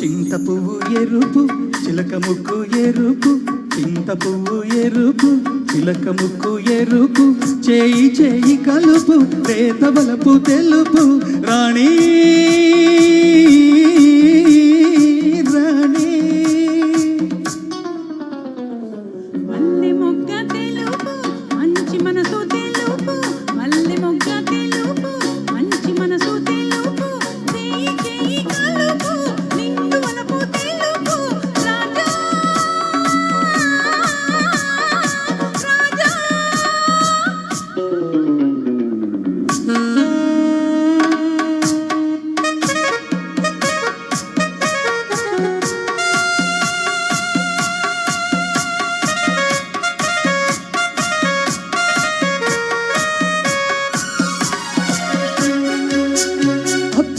చింత పువ్వు ఎరుపు చిలక ముక్కు ఎరుపు చింత పువ్వు ఎరుపు చిలక ముక్కు ఎరుపు చేయి చేయి కలుపు రేత బలపు తెలుపు రాణి రాణి.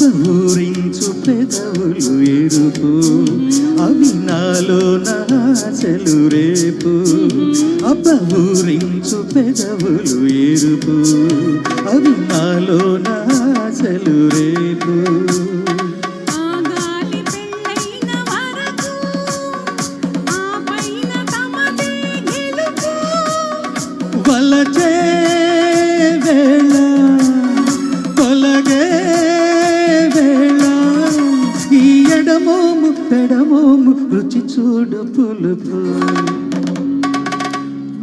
అప్ప ఊరించు పెదవులు ఎరుపు. అవి నాలో నాశలు రేపు. అప్ప ఊరించు పెదవులు ఎరుపు. అవి నాలో నాశలు రేపు. గెలుపు. వలచే ఎడమోము పెడమోము రుచి చూడు పులుపు.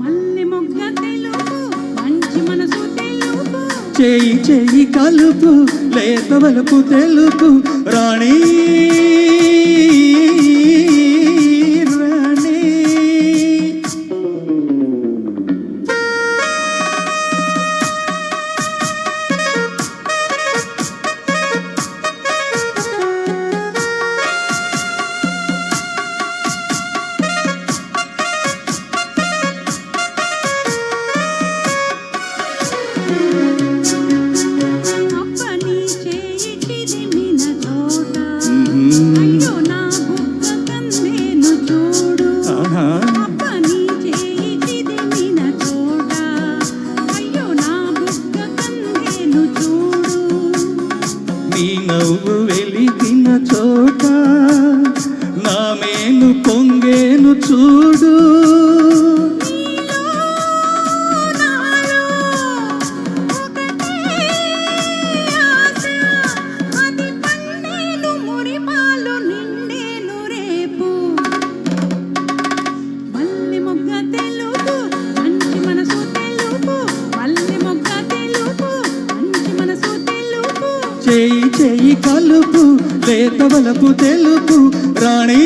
మల్లె మొగ్గ తెలుపు మంచి మనసు తెలుపు. చేయి చేయి కలుపు లేత వలుపు తెలుపు రాణి. నీ నవ్వు వెలిగిన చోట నా మేను పొంగేను చూడు. చేయి కలుపు లేత వలపు తెలుపు రాణి.